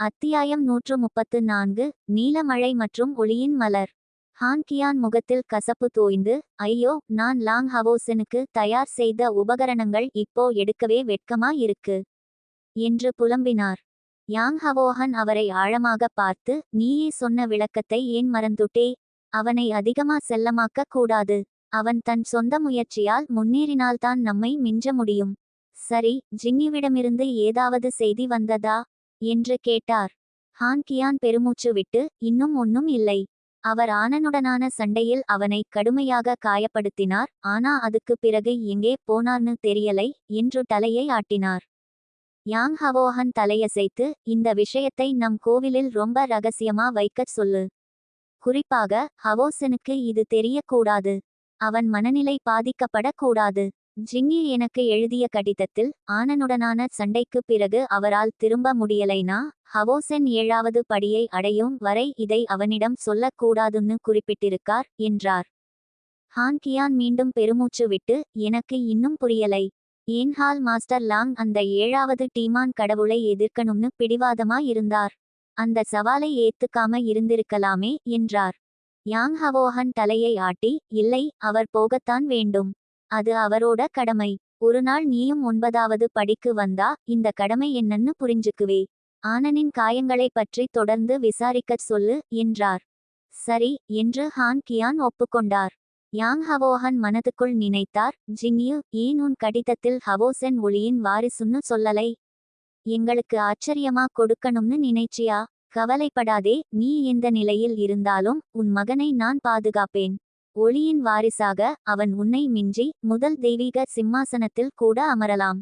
அத்தியாயம் நூற்று முப்பத்து நான்கு நீலமழை மற்றும் ஒளியின் மலர். ஹான் கியான் முகத்தில் கசப்பு தோய்ந்து ஐயோ நான் லாங் ஹவோசனுக்கு தயார் செய்த உபகரணங்கள் இப்போ எடுக்கவே வெட்கமா இருக்கு என்று புலம்பினார். யாங் ஹவோஹன் அவரை ஆழமாக பார்த்து நீயே சொன்ன விளக்கத்தை ஏன் மறந்துட்டே? அவனை அதிகமா செல்லமாக்க கூடாது. அவன் தன் சொந்த முயற்சியால் முன்னேறினால்தான் நம்மை மிஞ்ச முடியும். சரி ஜின்னிவிடமிருந்து ஏதாவது செய்தி வந்ததா? என்று கேட்டார். ஹான் கியான் பெருமூச்சு விட்டு இன்னும் ஒன்னும் இல்லை. அவர் ஆனனுடனான சண்டையில் அவனை கடுமையாக காயப்படுத்தினார். ஆனா அதுக்கு பிறகு எங்கே போனார்னு தெரியலை என்று தலையை ஆட்டினார். யாங் ஹவோஹன் தலையசைத்து இந்த விஷயத்தை நம் கோவிலில் ரொம்ப ரகசியமா வைக்கச் சொல்லு. குறிப்பாக ஹவோசனுக்கு இது தெரியக்கூடாது. அவன் மனநிலை பாதிக்கப்படக்கூடாது. ஜின்னி எனக்கு எழுதிய கடிதத்தில் ஆனனுடனான சண்டைக்கு பிறகு அவரால் திரும்ப முடியலைனா? ஹவோசென் ஏழாவது படியை அடையும் வரை இதை அவனிடம் சொல்லக்கூடாதுன்னு குறிப்பிட்டிருக்கார் என்றார். ஹான் கியான் மீண்டும் பெருமூச்சு விட்டு எனக்கு இன்னும் புரியலை. ஏன் ஹால் மாஸ்டர் லாங் அந்த ஏழாவது டீமான் கடவுளை எதிர்க்கணும்னு பிடிவாதமா இருந்தார். அந்த சவாலை ஏத்துக்காம இருந்திருக்கலாமே என்றார். யாங் ஹவோஹன் தலையை ஆட்டி இல்லை அவர் போகத்தான் வேண்டும். அது அவரோட கடமை. ஒரு நாள் நீயும் ஒன்பதாவது படிக்கு வந்தா இந்த கடமை என்னன்னு புரிஞ்சுக்குவே. ஆனனின் காயங்களை பற்றி தொடர்ந்து விசாரிக்கச் சொல்லு என்றார். சரி என்று ஹான் கியான் ஒப்புக்கொண்டார். யாங் ஹவோஹன் மனதுக்குள் நினைத்தார் ஜிங்யு ஏன் உன் கடிதத்தில் ஹவோசென் ஒளியின் வாரிசுன்னு சொல்லலை? எங்களுக்கு ஆச்சரியமா கொடுக்கணும்னு நினைச்சியா? கவலைப்படாதே நீ எந்த நிலையில் இருந்தாலும் உன் மகனை நான் பாதுகாப்பேன். ஒளியின் வாரிசாக அவன் உன்னை மிஞ்சி முதல் தெய்வீக சிம்மாசனத்தில் கூட அமரலாம்.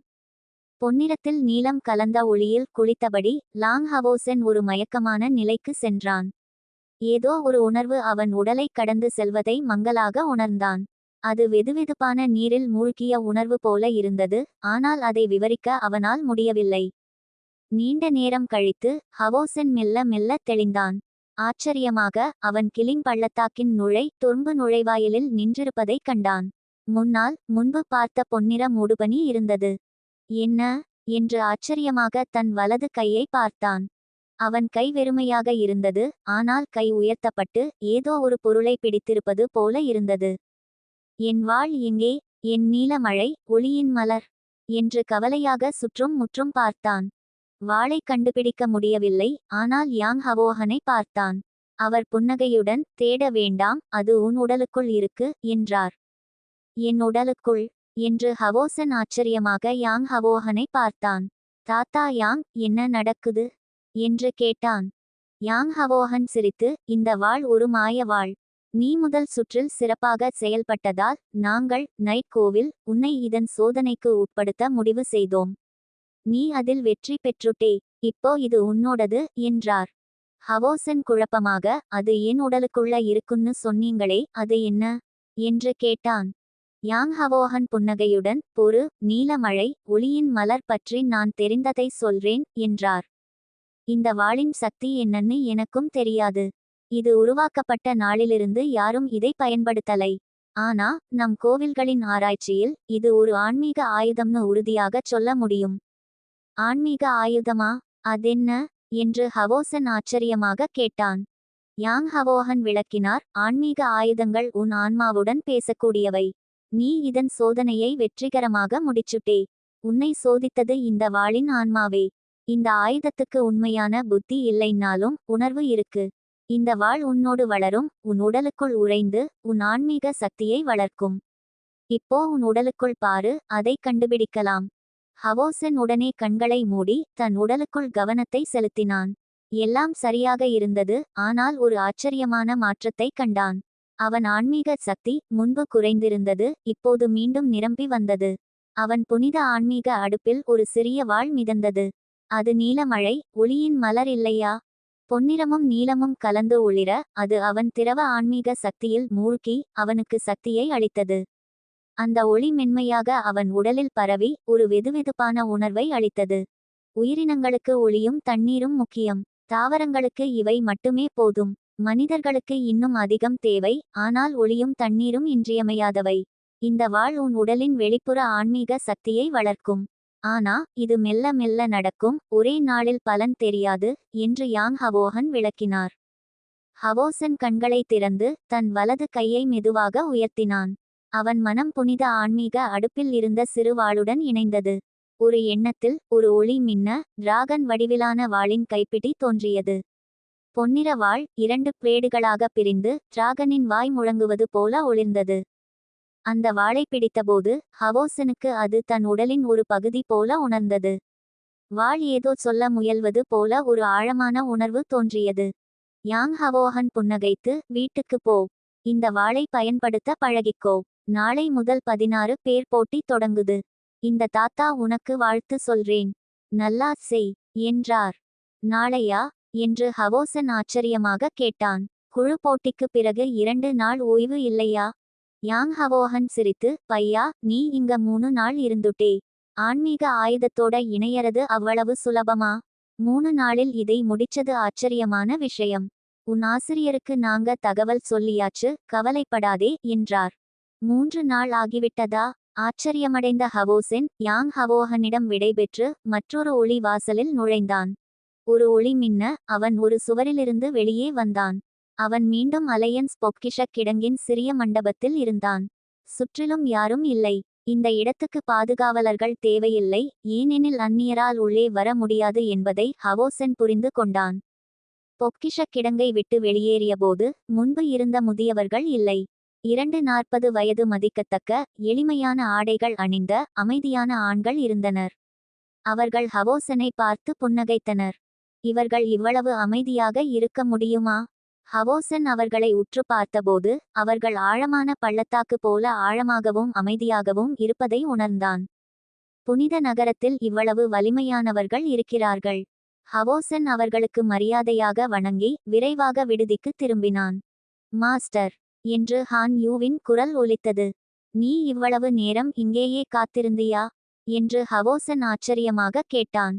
பொன்னிறத்தில் நீலம் கலந்த ஒளியில் குளித்தபடி லாங் ஹவோசென் ஒரு மயக்கமான நிலைக்கு சென்றான். ஏதோ ஒரு உணர்வு அவன் உடலை கடந்து செல்வதை மங்கலாக உணர்ந்தான். அது வெதுவெதுப்பான நீரில் மூழ்கிய உணர்வு போல இருந்தது ஆனால் அதை விவரிக்க அவனால் முடியவில்லை. நீண்ட நேரம் கழித்து ஹவோசென் மெல்ல மெல்ல தெளிந்தான். ஆச்சரியமாக அவன் கிளிங் பள்ளத்தாக்கின் நுழை தொர்ம்பு நுழைவாயிலில் நின்றிருப்பதைக் கண்டான். முன்னால் முன்பு பார்த்த பொன்னிற மூடுபனி இருந்தது. என்ன என்று ஆச்சரியமாக தன் வலது கையை பார்த்தான். அவன் கை வெறுமையாக இருந்தது ஆனால் கை உயர்த்தப்பட்டு ஏதோ ஒரு பொருளை பிடித்திருப்பது போல இருந்தது. என் வாழ் எங்கே? என் நீலமழை ஒளியின் மலர் என்று கவலையாக சுற்றும் முற்றும் பார்த்தான். வாளை கண்டுபிடிக்க முடியவில்லை ஆனால் யாங் ஹவோஹனை பார்த்தான். அவர் புன்னகையுடன் தேட வேண்டாம் அது உன் உடலுக்குள் இருக்கு என்றார். என் உடலுக்குள் என்று ஹவோசன் ஆச்சரியமாக யாங் ஹவோஹனை பார்த்தான். தாத்தா யாங் என்ன நடக்குது? என்று கேட்டான். யாங் ஹவோஹன் சிரித்து இந்த வாழ் ஒரு மாய வாழ் நீ முதல் சுற்றில் சிறப்பாக செயல்பட்டதால் நாங்கள் நைட் கோவில் உன்னை இதன் சோதனைக்கு உட்படுத்த முடிவு செய்தோம். நீ அதில் வெற்றி பெற்றுட்டே இப்போ இது உன்னோடது என்றார். ஹவோசன் குழப்பமாக அது என் உடலுக்குள்ள இருக்குன்னு சொன்னீங்களே அது என்ன? என்று கேட்டான். யாங் ஹவோஹன் புன்னகையுடன் பொறு நீலமழை ஒளியின் மலர் பற்றி நான் தெரிந்ததை சொல்றேன் என்றார். இந்த வாளின் சக்தி என்னன்னு எனக்கும் தெரியாது. இது உருவாக்கப்பட்ட நாளிலிருந்து யாரும் இதை பயன்படுத்தலை. ஆனா நம் கோவில்களின் ஆராய்ச்சியில் இது ஒரு ஆன்மீக ஆயுதம்னு உறுதியாகச் சொல்ல முடியும். ஆன்மீக ஆயுதமா? அதென்ன? என்று ஹவோசன் ஆச்சரியமாக கேட்டான். யாங் ஹவோஹன் விளக்கினார் ஆன்மீக ஆயுதங்கள் உன் ஆன்மாவுடன் பேசக்கூடியவை. நீ இதன் சோதனையை வெற்றிகரமாக முடிச்சுட்டே. உன்னை சோதித்தது இந்த வாளின் ஆன்மாவே. இந்த ஆயுதத்துக்கு உண்மையான புத்தி இல்லைன்னாலும் உணர்வு இருக்கு. இந்த வாழ் உன்னோடு வளரும் உன் உடலுக்குள் உறைந்து உன் ஆன்மீக சக்தியை வளர்க்கும். இப்போ உன் உடலுக்குள் பாரு அதை கண்டுபிடிக்கலாம். ஹவோசன் உடனே கண்களை மூடி தன் உடலுக்குள் கவனத்தை செலுத்தினான். எல்லாம் சரியாக இருந்தது ஆனால் ஒரு ஆச்சரியமான மாற்றத்தை கண்டான். அவன் ஆன்மீக சக்தி முன்பு குறைந்திருந்தது இப்போது மீண்டும் நிரம்பி வந்தது. அவன் புனித ஆன்மீக அடுப்பில் ஒரு சிறிய வாழ் மிதந்தது. அது நீலமழை ஒளியின் மலர் இல்லையா? பொன்னிறமும் நீலமும் கலந்து ஒளிர அது அவன் திரவ ஆன்மீக சக்தியில் மூழ்கி அவனுக்கு சக்தியை அளித்தது. அந்த ஒளி மென்மையாக அவன் உடலில் பரவி ஒரு வெதுவெதுப்பான உணர்வை அளித்தது. உயிரினங்களுக்கு ஒளியும் தண்ணீரும் முக்கியம். தாவரங்களுக்கு இவை மட்டுமே போதும். மனிதர்களுக்கு இன்னும் அதிகம் தேவை. ஆனால் ஒளியும் தண்ணீரும் இன்றியமையாதவை. இந்த வாழ் உன் உடலின் வெளிப்புற ஆன்மீக சக்தியை வளர்க்கும். ஆனா இது மெல்ல மெல்ல நடக்கும். ஒரே நாளில் பலன் தெரியாது என்று யாங் ஹவோஹன் விளக்கினார். ஹவோசன் கண்களை திறந்து தன் வலது கையை மெதுவாக உயர்த்தினான். அவன் மனம் புனித ஆன்மீக அடுப்பில் இருந்த சிறு வாளுடன் இணைந்தது. ஒரு எண்ணத்தில் ஒரு ஒளி மின்ன டிராகன் வடிவிலான வாளின் கைப்பிடி தோன்றியது. பொன்னிற வாள் இரண்டு பிளேடுகளாக பிரிந்து டிராகனின் வாய் முழங்குவது போல ஒளிர்ந்தது. அந்த வாளை பிடித்தபோது ஹவோசனுக்கு அது தன் உடலின் ஒரு பகுதி போல உணர்ந்தது. வாள் ஏதோ சொல்ல முயல்வது போல ஒரு ஆழமான உணர்வு தோன்றியது. யாங் ஹவோஹன் புன்னகைத்து வீட்டுக்கு போ. இந்த வாளை பயன்படுத்த பழகிக்கோ. நாளை முதல் பதினாறு பேர் போட்டி தொடங்குது. இந்த தாத்தா உனக்கு வாழ்த்து சொல்றேன். நல்லா செய் என்றார். நாளையா? என்று ஹவோசன் ஆச்சரியமாக கேட்டான். குழு போட்டிக்கு பிறகு இரண்டு நாள் ஓய்வு இல்லையா? யாங் ஹவோஹன் சிரித்து பையா நீ இங்க மூணு நாள் இருந்துட்டே. ஆன்மீக ஆயுதத்தோட இணையறது அவ்வளவு சுலபமா? மூணு நாளில் இதை முடிச்சது ஆச்சரியமான விஷயம். உன் ஆசிரியருக்கு நாங்க தகவல் சொல்லியாச்சு கவலைப்படாதே என்றார். மூன்று நாள் ஆகிவிட்டதா? ஆச்சரியமடைந்த ஹவோசென் யாங் ஹவோஹனிடம் விடைபெற்று மற்றொரு ஒளி வாசலில் நுழைந்தான். ஒரு ஒளி மின்ன அவன் ஒரு சுவரிலிருந்து வெளியே வந்தான். அவன் மீண்டும் அலையன்ஸ் பொக்கிஷக் கிடங்கின் சிறிய மண்டபத்தில் இருந்தான். சுற்றிலும் யாரும் இல்லை. இந்த இடத்துக்கு பாதுகாவலர்கள் தேவையில்லை. ஏனெனில் அந்நியரால் உள்ளே வர முடியாது என்பதை ஹவோசென் புரிந்து கொண்டான். பொக்கிஷக் கிடங்கை விட்டு வெளியேறியபோது முன்பு இருந்த முதியவர்கள் இல்லை. இரண்டு நாற்பது வயது மதிக்கத்தக்க எளிமையான ஆடைகள் அணிந்த அமைதியான ஆண்கள் இருந்தனர். அவர்கள் ஹவோசனை பார்த்து புன்னகைத்தனர். இவர்கள் இவ்வளவு அமைதியாக இருக்க முடியுமா? ஹவோசன் அவர்களை உற்று பார்த்தபோது அவர்கள் ஆழமான பள்ளத்தாக்கு போல ஆழமாகவும் அமைதியாகவும் இருப்பதை உணர்ந்தான். புனித நகரத்தில் இவ்வளவு வலிமையானவர்கள் இருக்கிறார்கள். ஹவோசன் அவர்களுக்கு மரியாதையாக வணங்கி விரைவாக விடுதிக்கு திரும்பினான். மாஸ்டர் என்று ஹான் யூவின் குரல் ஒலித்தது. நீ இவ்வளவு நேரம் இங்கேயே காத்திருந்தியா என்று ஹவோசன் ஆச்சரியமாக கேட்டான்.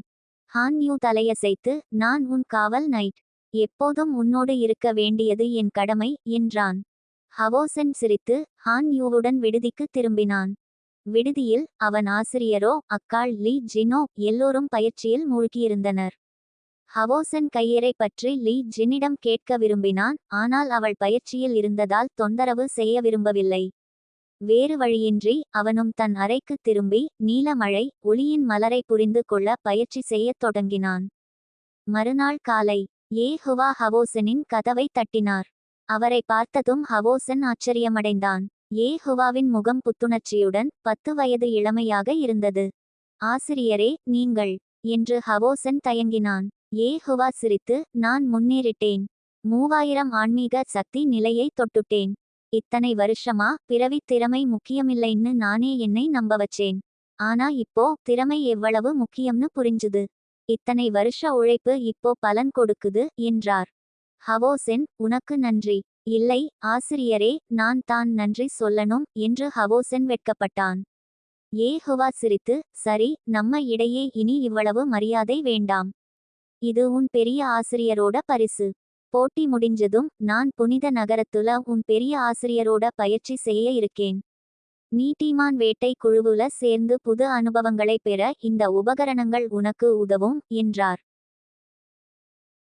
ஹான் யூ தலையசைத்து நான் உன் காவல் நைட். எப்போதும் உன்னோடு இருக்க வேண்டியது என் கடமை என்றான். ஹவோசன் சிரித்து ஹான் யூவுடன் விடுதிக்கு திரும்பினான். விடுதியில் அவன் ஆசிரியரோ அக்காள் லீ ஜினோ எல்லோரும் பயிற்சியில் மூழ்கியிருந்தனர். ஹவோசன் கையரை பற்றி லீ ஜினிடம் கேட்க விரும்பினான் ஆனால் அவள் பயிற்சியில் இருந்ததால் தொந்தரவு செய்ய விரும்பவில்லை. வேறு வழியின்றி அவனும் தன் அறைக்கு திரும்பி நீலமழை ஒளியின் மலரை புரிந்து கொள்ள பயிற்சி செய்யத் தொடங்கினான். மறுநாள் காலை ஏ ஹுவா ஹவோசனின் கதவை தட்டினார். அவரை பார்த்ததும் ஹவோசன் ஆச்சரியமடைந்தான். ஏ ஹுவாவின் முகம் புத்துணர்ச்சியுடன் பத்து வயது இளமையாக இருந்தது. ஆசிரியரே நீங்கள் என்று ஹவோசன் தயங்கினான். ஏ ஹுவா சிரித்து நான் முன்னேறிட்டேன். மூவாயிரம் ஆன்மீக சக்தி நிலையை தொட்டுட்டேன். இத்தனை வருஷமா பிறவி திறமை முக்கியமில்லைன்னு நானே என்னை நம்ப வச்சேன் ஆனா இப்போ திறமை எவ்வளவு முக்கியம்னு புரிஞ்சுது. இத்தனை வருஷ உழைப்பு இப்போ பலன் கொடுக்குது என்றார். ஹவோசென் உனக்கு நன்றி. இல்லை ஆசிரியரே நான் தான் நன்றி சொல்லணும் என்று ஹவோசென் வெட்கப்பட்டான். ஏ ஹுவா சிரித்து சரி நம்ம இடையே இனி இவ்வளவு மரியாதை வேண்டாம். இது உன் பெரிய ஆசிரியரோட பரிசு. போட்டி முடிஞ்சதும் நான் புனித நகரத்துல உன் பெரிய ஆசிரியரோட பயிற்சி செய்ய இருக்கேன். நீட்டிமான் வேட்டை குழுவுல சேர்ந்து புது அனுபவங்களை பெற இந்த உபகரணங்கள் உனக்கு உதவும் என்றார்.